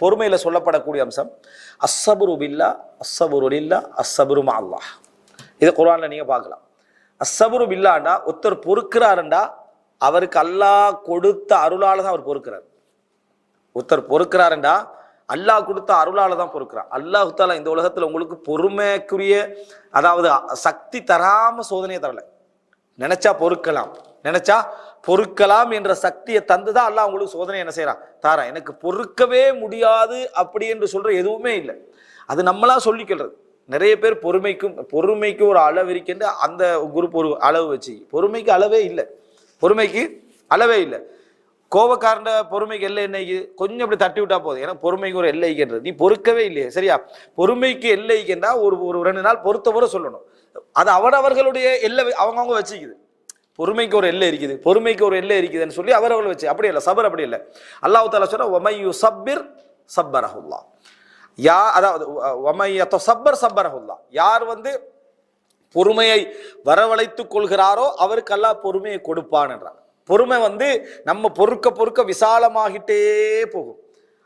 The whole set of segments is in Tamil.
பொறுமையில சொல்லப்படக்கூடிய அம்சம் அஸ்ஸபுரு பில்லா அஸ்ஸபுரு இல்லா அஸ்ஸபுருமா அல்லாஹ். இதை குரானில் நீங்க பார்க்கலாம். அஸ்ஸபுரு பில்லாண்டா ஒருத்தர் பொறுக்கிறாருண்டா அவருக்கு அல்லாஹ் கொடுத்த அருளால தான் அவர் பொறுக்கிறார். ஒருத்தர் பொறுக்கிறாருண்டா அல்லாஹ் கொடுத்த அருளால தான் பொறுக்கிறார். அல்லாஹ் தாலா இந்த உலகத்துல உங்களுக்கு பொறுமைக்குரிய அதாவது சக்தி தராமல் சோதனையை தரலை. நினைச்சா பொறுக்கலாம். நினைச்சா பொறுக்கலாம் என்ற சக்தியை தந்துதான் அல்லாஹ் உங்களுக்கு சோதனை என்ன செய்யறான் தாரா எனக்கு பொறுக்கவே முடியாது அப்படி என்று சொல்ற எதுவுமே இல்லை. அது நம்மளா சொல்லிக்கிறது. நிறைய பேர் பொறுமைக்கும் பொறுமைக்கு ஒரு அளவு இருக்கின்ற அந்த குரூப் ஒரு அளவு வச்சு. பொறுமைக்கு அளவே இல்லை. பொறுமைக்கு அளவே இல்லை. கோபக்காரண்ட பொறுமைக்கு எல்லை என்னைக்கு கொஞ்சம் அப்படி தட்டி விட்டா போதும். ஏன்னா பொறுமைக்கு ஒரு எல்லை நீ பொறுக்கவே இல்லையே. சரியா? பொறுமைக்கு எல்லை ஒரு ஒரு ரெண்டு நாள் பொறுத்த முறை சொல்லணும். அது அவரவர்களுடைய எல்லை அவங்கவுங்க வச்சுக்குது. பொறுமைக்கு ஒரு எல்லை இருக்குது பொறுமைக்கு ஒரு எல்லை இருக்குதுன்னு சொல்லி அவரவர்கள் வச்சு அப்படி இல்லை சபர் அப்படி இல்லை. அல்லாஹ் தாலா சொன்னா ஒமையு சப்பிர் சப்பரஹுல்லா. யா அதாவது ஒமையத்தோ சப்பர் சப்பரஹுல்லா. யார் வந்து பொறுமையை வரவழைத்துக் கொள்கிறாரோ அவருக்கு அல்லாஹ் பொறுமையை கொடுப்பான் என்றார் பொறுமை வந்து நம்ம பொறுக்க பொறுக்க விசாலமாகிட்டே போகும்.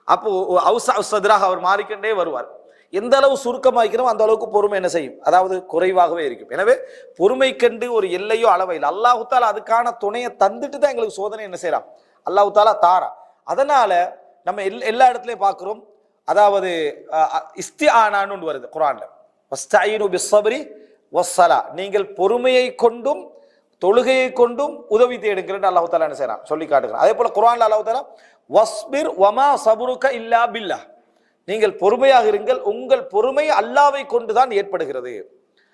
அப்போ அவுசா சதுராக அவர் மாறிக்கொண்டே வருவார். எந்த அளவு சுருக்கமாக்கிறோம் அந்த அளவுக்கு பொறுமை என்ன செய்யும்? அதாவது குறைவாகவே இருக்கும். எனவே பொறுமை கண்டு ஒரு எல்லையோ அளவை இல்லை அல்லாஹு தாலா அதுக்கான துணையை தந்துட்டு தான் எங்களுக்கு சோதனை என்ன செய்யறான் அல்லாஹுத்தாலா தாரா. அதனால நம்ம எல் எல்லா இடத்துலையும் பார்க்குறோம். அதாவது இஸ்தி ஆனான்னு வருது குரான்ல. வஸ்தாயினு நீங்கள் பொறுமையை கொண்டும் தொழுகையை கொண்டும் உதவி தேடுங்கிறேன் அல்லாஹு தாலா என்ன செய்யறான் சொல்லி காட்டுகிறான். அதே போல குரான்ல அல்லாஹு தாலா வஸ்பிர் வமா சபுருக்க இல்லா பில்லா. நீங்கள் பொறுமையாக இருங்கள். உங்கள் பொறுமை அல்லாவை கொண்டுதான் ஏற்படுகிறது.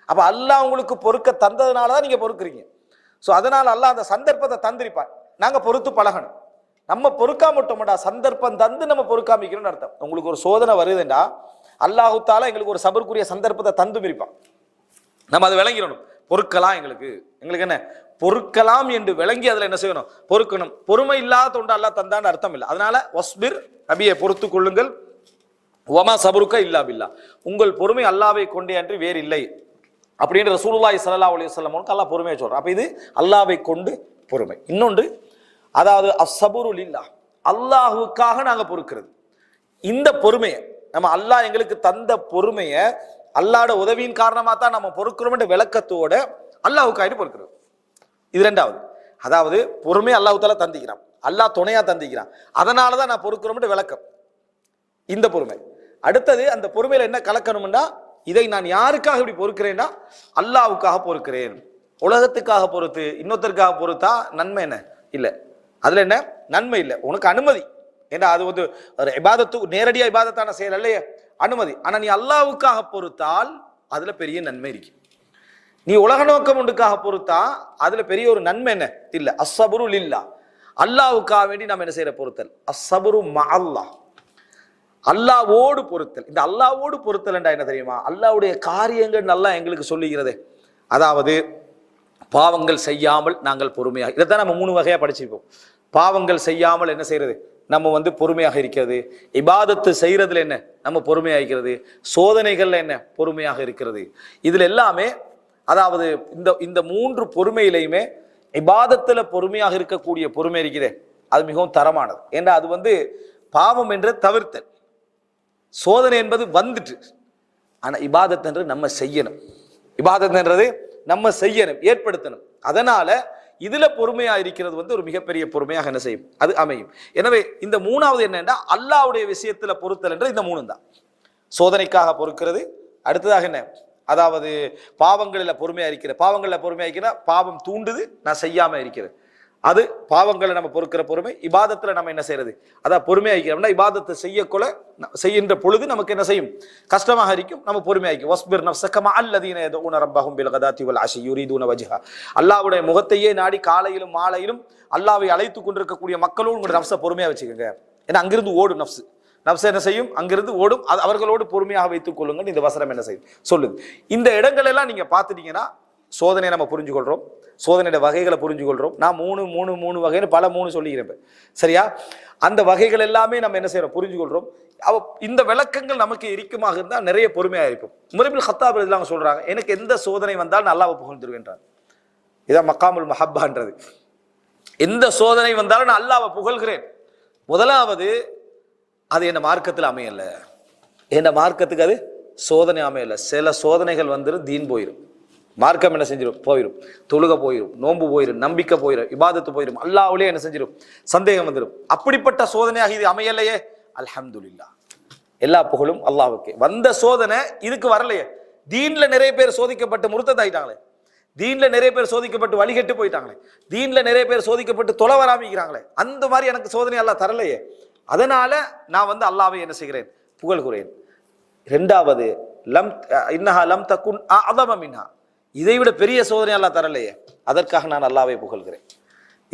அப்ப அல்லாஹ் உங்களுக்கு பொறுக்க தந்ததுனால தான் நீங்க பொறுக்கிறீங்க. ஸோ அதனால அல்லாஹ் அந்த சந்தர்ப்பத்தை தந்திருப்பார் நாங்க பொறுத்து பழகணும். நம்ம பொறுக்காம விட்டோம்டா சந்தர்ப்பம் தந்து நம்ம பொறுக்காமிக்கணும்னு அர்த்தம். உங்களுக்கு ஒரு சோதனை வருதுண்டா? அல்லாஹுத்தால எங்களுக்கு ஒரு சபருக்குரிய சந்தர்ப்பத்தை தந்து பிரிப்பான் நம்ம அதை விளங்கிடணும். பொறுக்கலாம் எங்களுக்கு. எங்களுக்கு என்ன? பொறுக்கலாம் என்று விளங்கி அதில் என்ன செய்யணும்? பொறுக்கணும். பொறுமை இல்லாத தொண்டா அல்லாஹ் தந்தான்னு அர்த்தம் இல்லை. அதனால ஒஸ்பிர் நபியை பொறுத்து கொள்ளுங்கள். ஒமா சபுருக்கா இல்லா பில்லா. உங்கள் பொறுமை அல்லாவை கொண்டே அன்றி வேறு இல்லை. அப்படின்ற ரசூலுல்லாஹி சல்லா அலி சொல்லமோனுக்கு அல்லா பொறுமையை சொல்கிறார் அப்போ இது அல்லாவை கொண்டு பொறுமை. இன்னொன்று அதாவது அசபுருல் இல்லா அல்லாஹுக்காக நாங்கள் பொறுக்கிறது. இந்த பொறுமையை நம்ம அல்லாஹ் எங்களுக்கு தந்த பொறுமையை அல்லாட உதவியின் காரணமாக தான் நம்ம பொறுக்கிறோம்ன்ற விளக்கத்தோட அல்லாஹுக்காயிட்டு பொறுக்கிறது. இது ரெண்டாவது. அதாவது பொறுமை அல்லாஹுத்தால தந்திக்கிறான். அல்லாஹ் துணையாக தந்திக்கிறான். அதனால தான் நான் பொறுக்கிறோம்ன்ற விளக்கம். இந்த பொறுமை. அடுத்தது அந்த பொறுமையில் என்ன கலக்கணும்னா இதை நான் யாருக்காக இப்படி பொறுக்கிறேன்னா அல்லாவுக்காக பொறுக்கிறேன். உலகத்துக்காக பொறுத்து இன்னொருத்தருக்காக பொறுத்தா நன்மை என்ன? இல்லை. அதில் என்ன? நன்மை இல்லை. உனக்கு அனுமதி. ஏன்னா அது வந்து ஒரு இபாதத்து நேரடியாக இபாதத்தான செயல் இல்லையே அனுமதி. ஆனால் நீ அல்லாவுக்காக பொறுத்தால் அதில் பெரிய நன்மை இருக்கு. நீ உலக நோக்கம் ஒன்றுக்காக பொறுத்தா அதில் பெரிய ஒரு நன்மை என்ன? இல்லை. அஸ்ஸபுரு இல்லா அல்லாவுக்காக வேண்டி நம்ம என்ன செய்கிற பொறுத்தல்? அஸ்ஸபுரும் அல்லாஹ். அல்லாவோடு பொறுத்தல் இந்த அல்லாவோடு பொறுத்தல் என்றா என்ன தெரியுமா? அல்லாவுடைய காரியங்கள் நல்லா எங்களுக்கு சொல்லுகிறது. அதாவது பாவங்கள் செய்யாமல் நாங்கள் பொறுமையாக இதை தான் நம்ம மூணு வகையாக படிச்சிருப்போம். பாவங்கள் செய்யாமல் என்ன செய்யறது? நம்ம வந்து பொறுமையாக இருக்கிறது. இபாதத்து செய்கிறதுல என்ன? நம்ம பொறுமையாக இருக்கிறது. சோதனைகள்ல என்ன? பொறுமையாக இருக்கிறது. இதில் எல்லாமே அதாவது இந்த இந்த மூன்று பொறுமையிலையுமே இபாதத்தில் பொறுமையாக இருக்கக்கூடிய பொறுமை இருக்குதே. அது மிகவும் தரமானது. ஏன்னா அது வந்து பாவம் என்று தவிர்த்தல். சோதனை என்பது வந்துட்டு. ஆனா இபாதத் என்று நம்ம செய்யணும். இபாதத் என்றது நம்ம செய்யணும் ஏற்படுத்தணும். அதனால இதுல பொறுமையா இருக்கிறது வந்து ஒரு மிகப்பெரிய பொறுமையாக என்ன செய்யும்? அது அமையும். எனவே இந்த மூணாவது என்னன்னா அல்லாவுடைய விஷயத்துல பொறுத்தல் என்ற இந்த மூணு தான். சோதனைக்காக பொறுக்கிறது. அடுத்ததாக என்ன? அதாவது பாவங்களில் பொறுமையா இருக்கிற பாவங்களில் பொறுமையா இருக்கிற பாவம் தூண்டுது நான் செய்யாம இருக்கிறேன். அது பாவங்களை நம்ம பொறுக்கிற பொறுமை இபாதத்தில் நம்ம என்ன செய்யறது? அதான் பொறுமையாகிக்கிறோம்னா இபாதத்தை செய்யக்கொள்ள செய்கின்ற பொழுது நமக்கு என்ன செய்யும்? கஷ்டமாக இருக்கும் நம்ம பொறுமையா இருக்கும். வஸ்பிர் நஃப்ஸக அல்லதீன ஏதோ ரப்பஹும் பில் கதாத்தி வல் அஷி யுரீதுன வஜ்ஹா. அல்லாஹ்வுடைய முகத்தையே நாடி காலையிலும் மாலையிலும் அல்லாவை அழைத்து கொண்டிருக்கக்கூடிய மக்களும் உங்களுடைய நஃப்ஸை பொறுமையாக வச்சுக்கோங்க. ஏன்னா அங்கிருந்து ஓடும் நப்சு நப்ச என்ன செய்யும்? அங்கிருந்து ஓடும். அது அவர்களோடு பொறுமையாக வைத்துக் கொள்ளுங்கள். இந்த வசனம் என்ன செய்யும்? சொல்லுது. இந்த இடங்களெல்லாம் நீங்கள் பார்த்துட்டீங்கன்னா சோதனை நம்ம புரிஞ்சு சோதனையோட வகைகளை புரிஞ்சுக்கொள்கிறோம் நான் மூணு மூணு மூணு வகைன்னு பல மூணு சொல்லிக்கிறேன் சரியா? அந்த வகைகள் எல்லாமே நம்ம என்ன செய்கிறோம் புரிஞ்சு அவ இந்த விளக்கங்கள் நமக்கு இருக்குமாக இருந்தால் நிறைய பொறுமையாக இருக்கும். முறைபில் ஹத்தாப் இல்லாம சொல்கிறாங்க எனக்கு எந்த சோதனை வந்தாலும் நல்லா புகழ்ந்துருவேன்றார். இதான் மக்காமுல் மஹப்பான்றது. எந்த சோதனை வந்தாலும் நான் அல்லாவை புகழ்கிறேன். முதலாவது அது என்ன மார்க்கத்தில் அமையலை. என்ன மார்க்கத்துக்கு அது? சோதனை அமையலை. சில சோதனைகள் வந்துடும் தீன் போயிடும் மார்க்கம் என்ன செஞ்சிடும் போயிடும் தொழுக போயிடும் நோன்பு போயிடும் நம்பிக்கை போயிடும் இபாதத்து போயிடும் அல்லாஹ்வுலயே என்ன செஞ்சிடும் சந்தேகம் வந்துடும் அப்படிப்பட்ட சோதனையாக இது அமையலையே? அல்ஹம்துல்லா எல்லா புகழும் அல்லாவுக்கு வந்த சோதனை இதுக்கு வரலையே. தீன்ல நிறைய பேர் சோதிக்கப்பட்டு முருத்ததாயிட்டாங்களே. தீன்ல நிறைய பேர் சோதிக்கப்பட்டு வழிகட்டு போயிட்டாங்களே. தீன்ல நிறைய பேர் சோதிக்கப்பட்டு தொலை வராமிக்கிறாங்களே. அந்த மாதிரி எனக்கு சோதனை எல்லாம் தரலையே. அதனால நான் வந்து அல்லாவை என்ன செய்கிறேன்? புகழ்கிறேன். ரெண்டாவது லம் இன்னஹா லம் தக்குன் அதம மின்ஹா. இதை விட பெரிய சோதனை அல்லா தரலையே. அதற்காக நான் அல்லாவை புகழ்கிறேன்.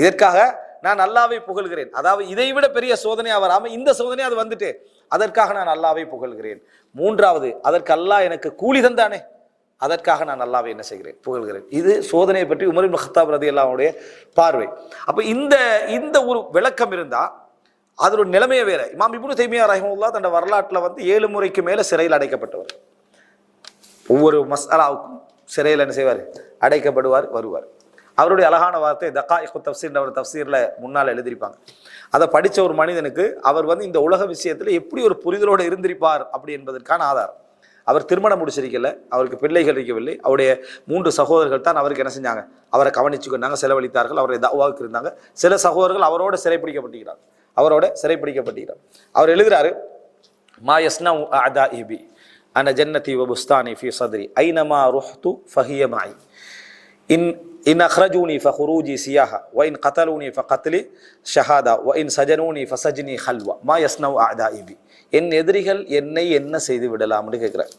இதற்காக நான் அல்லாவை புகழ்கிறேன். அதாவது இதை விட பெரிய சோதனையா வராமல் இந்த சோதனை அது வந்துட்டு அதற்காக நான் அல்லாவை புகழ்கிறேன். மூன்றாவது அதற்கு அல்லாஹ் எனக்கு கூலி தந்தானே. அதற்காக நான் நல்லாவே என்ன செய்கிறேன்? புகழ்கிறேன். இது சோதனையை பற்றி உமரின் மஹத்தாப் ரதி அல்லாவுடைய பார்வை. அப்போ இந்த இந்த ஒரு விளக்கம் இருந்தால் அதோட நிலைமையே வேற. இமாம் இப்னு தைமியா ரஹிமுல்லா தன்னோட வரலாற்றில் வந்து ஏழு முறைக்கு மேலே சிறையில் அடைக்கப்பட்டவர். ஒவ்வொரு மசாலாவுக்கும் சிறையில் என்ன செய்வார்? அடைக்கப்படுவார் வருவார். அவருடைய அழகான வார்த்தை தக்கா இக்கு தப்சீர்னு அவர் தப்சீரில் முன்னால் எழுதியிருப்பாங்க. அதை படித்த ஒரு மனிதனுக்கு அவர் வந்து இந்த உலக விஷயத்தில் எப்படி ஒரு புரிதலோடு இருந்திருப்பார் அப்படி என்பதற்கான ஆதாரம். அவர் திருமணம் முடிச்சிருக்கல அவருக்கு பிள்ளைகள் இருக்கவில்லை. அவருடைய மூன்று சகோதரர்கள் தான் அவருக்கு என்ன செஞ்சாங்க? அவரை கவனிச்சுக்கொண்டாங்க செலவழித்தார்கள் அவரை தவாவுக்கு இருந்தாங்க. சில சகோதரர்கள் அவரோட சிறைப்பிடிக்கப்பட்டுகிறார் அவரோட சிறைப்பிடிக்கப்பட்டுகிறார் அவர் எழுதுகிறாரு மா யஸ்னா அதா இபி அன ஜன்னதி வபுஸ்தானி ஃபி சத்ரி ஐனமா ருஹ்து ஃபஹிய மாய் இன் இன் அஹ்ரஜூனி ஃபஹுரூஜி சியாஹா வ இன் கத்தலூனி ஃபகத்லி ஷஹாதா வ இன் சஜனூனி ஃபசஜ்னி ஹல்வா மா யஸ்னவ் ஆதா இபி என் எதிரிகள் என்னை என்ன செய்து விடலாம்னு கேட்குறார்.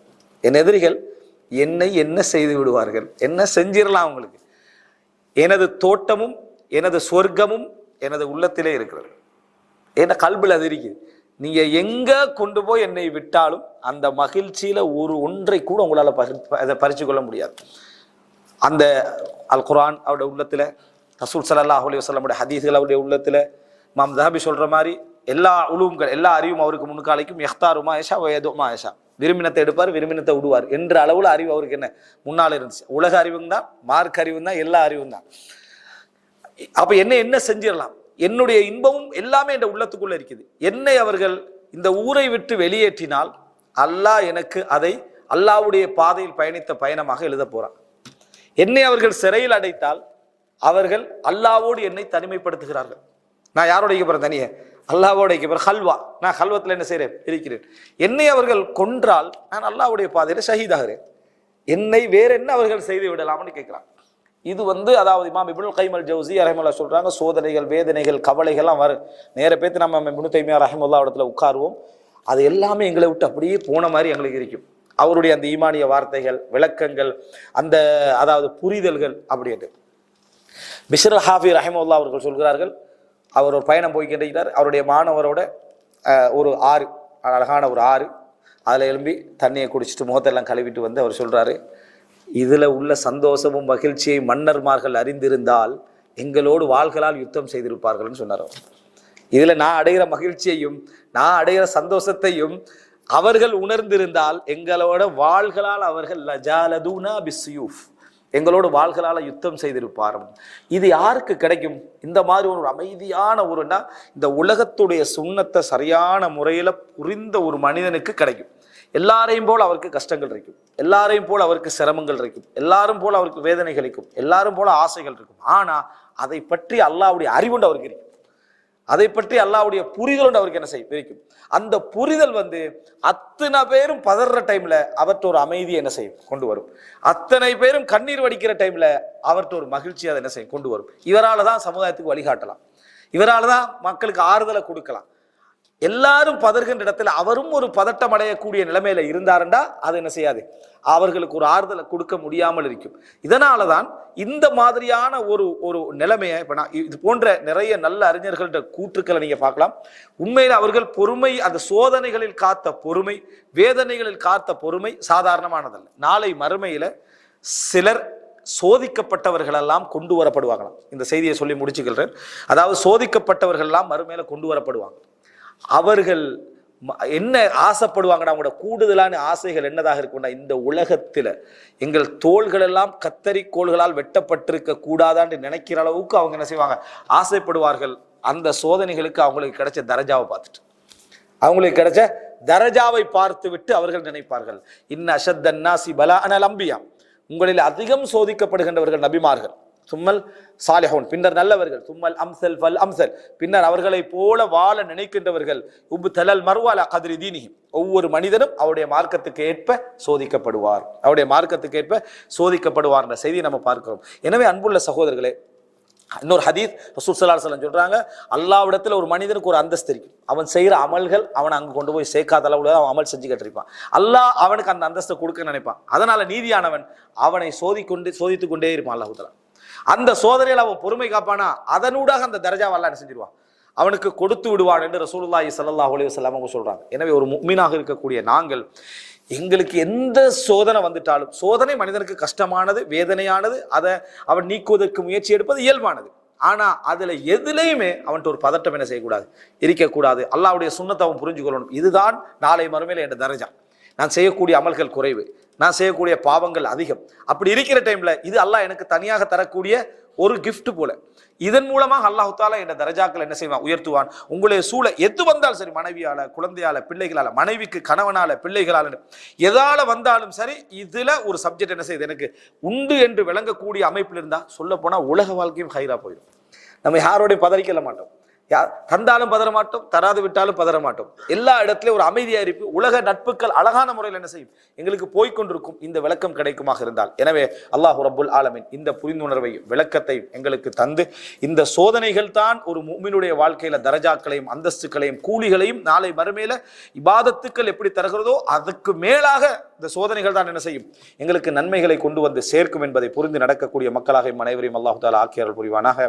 என் எதிரிகள் என்னை என்ன செய்து விடுவார்கள்? என்ன செஞ்சிடலாம் அவங்களுக்கு? எனது தோட்டமும் எனது சொர்க்கமும் எனது உள்ளத்திலே இருக்கிறது. என்ன கல்பில் அது இருக்குது? நீங்க எங்க கொண்டு போய் என்னை விட்டாலும் அந்த மகிழ்ச்சியில ஒரு ஒன்றை கூட உங்களால பரி அதை பறிச்சு கொள்ள முடியாது. அந்த அல் குரான் அவருடைய உள்ளத்துல ரசூல் ஸல்லல்லாஹு அலி வஸல்லமுடைய ஹதீஸ்கள் அவருடைய உள்ளத்துல மாம் தஹபி சொல்ற மாதிரி எல்லா உழுவுங்கள் எல்லா அறிவும் அவருக்கு முன்காலைக்கும் எஹ்தாருமா ஏஷா வயதுமா ஏஷா விரும்பினத்தை எடுப்பார் விரும்பினத்தை விடுவார் என்ற அளவுல அறிவு அவருக்கு என்ன? முன்னால் இருந்துச்சு. உலக அறிவும் தான் மார்க் அறிவும் தான் எல்லா அறிவும் தான் அப்ப என்ன என்ன செஞ்சிடலாம்? என்னுடைய இன்பமும் எல்லாமே என் உள்ளத்துக்குள்ள இருக்குது. என்னை அவர்கள் இந்த ஊரை விட்டு வெளியேற்றினால் அல்லாஹ் எனக்கு அதை அல்லாஹ்வுடைய பாதையில் பயணித்த பயணமாக எழுத போறான். என்னை அவர்கள் சிறையில் அடைத்தால் அவர்கள் அல்லாவோடு என்னை தனிமைப்படுத்துகிறார்கள். நான் யாரோட இருக்க போறேன் தனியே? அல்லாவோட இருக்க போறேன். ஹல்வா. நான் ஹல்வத்தில் என்ன செய்கிறேன் இருக்கிறேன். என்னை அவர்கள் கொன்றால் நான் அல்லாவுடைய பாதையில் ஷஹீதாகிறேன். என்னை வேற என்ன அவர்கள் செய்து விடலாம்னு கேட்கிறான். இது வந்து அதாவது இமாம் இபுல் கைமல் ஜவுசி ரஹமுல்லா சொல்கிறாங்க சோதனைகள் வேதனைகள் கவலைகள்லாம் வரும் நேர பேத்து நம்ம இப்னு தைமியா ரஹமுல்லா இடத்துல உட்காருவோம். அது எல்லாமே எங்களை விட்டு அப்படியே போன மாதிரி எங்களுக்கு இருக்கும். அவருடைய அந்த ஈமானிய வார்த்தைகள் விளக்கங்கள் அந்த அதாவது புரிதல்கள் அப்படின்ட்டு. பிஷர் ஹாஃபி ரஹமுல்லா அவர்கள் சொல்கிறார்கள் அவர் ஒரு பயணம் போய்கின்றார் அவருடைய மாணவரோட ஒரு ஆறு அழகான ஒரு ஆறு. அதில் எழும்பி தண்ணியை குடிச்சிட்டு முகத்தெல்லாம் கழுவிட்டு வந்து அவர் சொல்கிறாரு இதில் உள்ள சந்தோஷமும் மகிழ்ச்சியை மன்னர்மார்கள் அறிந்திருந்தால் எங்களோடு வாள்களால் யுத்தம் செய்திருப்பார்கள்னு சொன்னார் அவர். நான் அடைகிற மகிழ்ச்சியையும் நான் அடைகிற சந்தோஷத்தையும் அவர்கள் உணர்ந்திருந்தால் எங்களோட வாள்களால் அவர்கள் லஜாலதுனா பிஸ்யூஃப். எங்களோடு வாள்களால் யுத்தம் செய்திருப்பார். இது யாருக்கு கிடைக்கும்? இந்த மாதிரி ஒரு அமைதியான ஒருனா இந்த உலகத்துடைய சுண்ணத்தை சரியான முறையில் புரிந்த ஒரு மனிதனுக்கு கிடைக்கும். எல்லாரையும் போல் அவருக்கு கஷ்டங்கள் இருக்கும். எல்லாரையும் போல் அவருக்கு சிரமங்கள் இருக்கும். எல்லாரும் போல் அவருக்கு வேதனைகள் இருக்கும். எல்லாரும் போல் ஆசைகள் இருக்கும். ஆனால் அதை பற்றி அல்லாவுடைய அறிவுண்டு அவருக்கு இருக்கும். அதை பற்றி அல்லாவுடைய புரிதல் அவருக்கு என்ன செய்யும் இருக்கும். அந்த புரிதல் வந்து அத்தனை பேரும் பதற டைம்ல அவர்கிட்ட ஒரு அமைதியை என்ன செய்யும்? கொண்டு வரும். அத்தனை பேரும் கண்ணீர் வடிக்கிற டைம்ல அவர்கிட்ட ஒரு மகிழ்ச்சி அதை என்ன செய்யும்? கொண்டு வரும். இவரால் தான் சமுதாயத்துக்கு வழிகாட்டலாம். இவரால் தான் மக்களுக்கு ஆறுதலை கொடுக்கலாம். எல்லாரும் பதறுகின்ற இடத்துல அவரும் ஒரு பதட்டம் அடையக்கூடிய நிலைமையில இருந்தாருண்டா அது என்ன செய்யாது? அவர்களுக்கு ஒரு ஆறுதலை கொடுக்க முடியாமல் இருக்கும். இதனால தான் இந்த மாதிரியான ஒரு ஒரு நிலைமையை இப்போ நான் இது போன்ற நிறைய நல்ல அறிஞர்கள்ட்ட கூற்றுக்களை நீங்கள் பார்க்கலாம். உண்மையில் அவர்கள் பொறுமை அந்த சோதனைகளில் காத்த பொறுமை வேதனைகளில் காத்த பொறுமை சாதாரணமானதல்ல. நாளை மறுமையில் சிலர் சோதிக்கப்பட்டவர்களெல்லாம் கொண்டு வரப்படுவாங்களாம். இந்த செய்தியை சொல்லி முடிச்சுக்கிறேன் அதாவது சோதிக்கப்பட்டவர்கள் எல்லாம் கொண்டு வரப்படுவாங்க. அவர்கள் ம- என்ன ஆசைப்படுவாங்கடா அவங்களோட கூடுதலான ஆசைகள் என்னதாக இருக்கும்னா இந்த உலகத்தில் எங்கள் தோள்கள் எல்லாம் கத்தரிக்கோள்களால் வெட்டப்பட்டிருக்க கூடாதான்னு நினைக்கிற அளவுக்கு அவங்க என்ன செய்வாங்க? ஆசைப்படுவார்கள். அந்த சோதனைகளுக்கு அவங்களுக்கு கிடைச்ச தரஜாவை பார்த்துட்டு. அவங்களுக்கு கிடைச்ச தரஜாவை பார்த்து விட்டு அவர்கள் நினைப்பார்கள். இன்ன அஷத்தன்னாசி பலா அனல் அம்பியா. உங்களில் அதிகம் சோதிக்கப்படுகின்றவர்கள் நபிமார்கள். சும்மல் சாலிஹோன். பின்னர் நல்லவர்கள் சும்மல் அம்சல் ஃபல் அம்சல். பின்னர் அவர்களைப் போல வாழ நினைக்கின்றவர்கள் உப்பு தலல் மறுவால கதிரி தீனிஹி ஒவ்வொரு மனிதனும் அவருடைய மார்க்கத்துக்கு ஏற்ப சோதிக்கப்படுவார். அவருடைய மார்க்கத்துக்கு ஏற்ப சோதிக்கப்படுவார் என்ற செய்தியை நம்ம பார்க்கிறோம். எனவே அன்புள்ள சகோதரர்களே இன்னொரு ஹதீஸ் ரசூல் ஸல்லல்லாஹு அலைஹி சொல்றாங்க ஒரு மனிதனுக்கு ஒரு அந்தஸ்து இருக்கும் அவன் செய்கிற அமல்கள் அவனை அங்கே கொண்டு போய் சேர்க்காத அளவுல அவன் அமல் செஞ்சு கட்டிருப்பான். அல்லாஹ் அவனுக்கு அந்த அந்தஸ்தை கொடுக்க நினைப்பான். அதனால நீதியானவன் அவனை சோதிக்கொண்டு சோதித்து கொண்டே இருப்பான் அல்லாஹுதலா அந்த சோதனையில் அவன் பொறுமை காப்பானா? அதனூடாக அந்த தரஜா அல்லாஹ் என்ன செஞ்சிருவான்? அவனுக்கு கொடுத்து விடுவான் என்று ரசூலுல்லாஹி சல்லா அலைஹி வசல்லாம் அவங்க சொல்கிறாங்க எனவே ஒரு முஃமினாக இருக்கக்கூடிய நாங்கள் எங்களுக்கு எந்த சோதனை வந்துட்டாலும் சோதனை மனிதனுக்கு கஷ்டமானது வேதனையானது அதை அவன் நீக்குவதற்கு முயற்சி எடுப்பது இயல்பானது. ஆனால் அதில் எதுலேயுமே அவன்கிட்ட ஒரு பதட்டம் என்ன செய்யக்கூடாது? இருக்கக்கூடாது. அல்லாவுடைய சுண்ணத்தை அவன் புரிஞ்சுக்கொள்ளணும். இதுதான் நாளை மறுமையில் என்ற தரஜா. நான் செய்யக்கூடிய அமல்கள் குறைவு. நான் செய்யக்கூடிய பாவங்கள் அதிகம். அப்படி இருக்கிற டைம்ல இது அல்லாஹ் எனக்கு தனியாக தரக்கூடிய ஒரு கிஃப்ட் போல. இதன் மூலமாக அல்லாஹு தாலா என்ற தரஜாக்கள் என்ன செய்வான்? உயர்த்துவான். உங்களுடைய சூழ எது வந்தாலும் சரி மனைவியால குழந்தையால பிள்ளைகளால மனைவிக்கு கணவனால பிள்ளைகளால. எதால வந்தாலும் சரி இதுல ஒரு சப்ஜெக்ட் என்ன செய்யுது? எனக்கு உண்டு என்று விளங்கக்கூடிய அமைப்பில் இருந்தா சொல்ல போனா உலக வாழ்க்கையும் ஹைரா போயிடும். நம்ம யாரோடையும் பதறிக்கல மாட்டோம். தந்தாலும் பதற மாட்டோம் தராது விட்டாலும் பதற மாட்டோம் எல்லா இடத்துலையும் ஒரு அமைதியாக இருப்பு உலக நட்புகள் அழகான முறையில் என்ன செய்யும்? எங்களுக்கு போய்கொண்டிருக்கும் இந்த விளக்கம் கிடைக்குமாக இருந்தால். எனவே அல்லாஹ் ரபுல் ஆலமின் இந்த புரிந்துணர்வையும் விளக்கத்தையும் எங்களுக்கு தந்து இந்த சோதனைகள் தான் ஒரு மூமினுடைய வாழ்க்கையில தரஜாக்களையும் அந்தஸ்துக்களையும் கூலிகளையும் நாளை மறுமையில இபாதத்துக்கள் எப்படி தருகிறதோ அதுக்கு மேலாக இந்த சோதனைகள் தான் என்ன செய்யும்? எங்களுக்கு நன்மைகளை கொண்டு வந்து சேர்க்கும் என்பதை புரிந்து நடக்கக்கூடிய மக்களாக அனைவரையும் அல்லாஹு தாலா ஆக்கியர்கள் புரிவானாக.